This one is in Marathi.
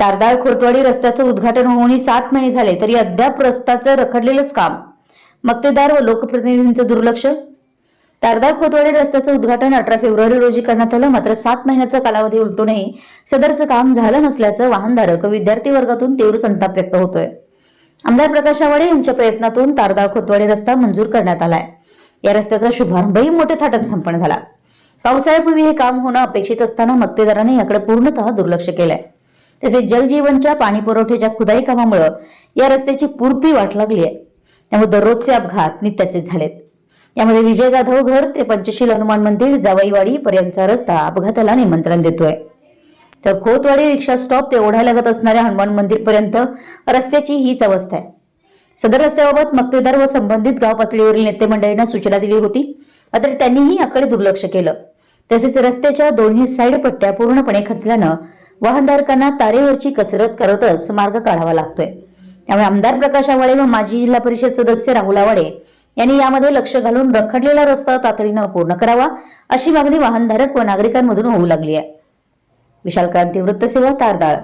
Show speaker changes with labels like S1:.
S1: तारदाळ खोतवाडी रस्त्याचं उद्घाटन होऊन सात महिने झाले तरी अद्याप रस्त्याचं रखडलेलंच काम. मक्तेदार व लोकप्रतिनिधींचं दुर्लक्ष? तारदाळ खोतवाडी रस्त्याचं उद्घाटन अठरा फेब्रुवारी रोजी करण्यात आलं मात्र सात महिन्याचा कालावधी उलटूनही सदरचं काम झालं नसल्याचं वाहनधारक विद्यार्थी वर्गातून तीव्र संताप व्यक्त होतोय. आमदार प्रकाश आवाडे यांच्या प्रयत्नातून तारदाळ खोतवाडी रस्ता मंजूर करण्यात आलाय. या रस्त्याचा शुभारंभही मोठ्या थाटात संपन्न झाला. पावसाळ्यापूर्वी हे काम होणं अपेक्षित असताना मक्तेदारांनी याकडे पूर्णतः दुर्लक्ष केलंय. तसेच जलजीवनच्या पाणी पुरवठ्याच्या खुदाई कामामुळे या रस्त्याची पूर्ती वाट लागली आहे. त्यामुळे दररोजचे अपघात नित्याचेच झालेत. यामध्ये विजय जाधव घर ते पंचशील हनुमान मंदिर जवाईवाडी पर्यंतचा रस्ता अपघाताला निमंत्रण देतोय. तर खोतवाडी रिक्षा स्टॉप ते ओढ्यालगत असणाऱ्या हनुमान मंदिर पर्यंत रस्त्याची हीच अवस्था आहे. सदर रस्त्याबाबत मक्तेदार व संबंधित गाव पातळीवरील नेते मंडळींना सूचना दिली होती मात्र त्यांनीही याकडे दुर्लक्ष केलं. तसेच रस्त्याच्या दोन्ही साईड पट्ट्या पूर्णपणे खचल्यानं वाहनधारकांना तारेवरची कसरत करतच मार्ग काढावा लागतोय. त्यामुळे आमदार प्रकाश आवाडे व माजी जिल्हा परिषद सदस्य राहुल आवाडे यांनी यामध्ये लक्ष घालून रखडलेला रस्ता तातडीनं पूर्ण करावा अशी मागणी वाहनधारक व नागरिकांमधून होऊ लागली आहे. विशाल क्रांती वृत्तसेवा तारदाळ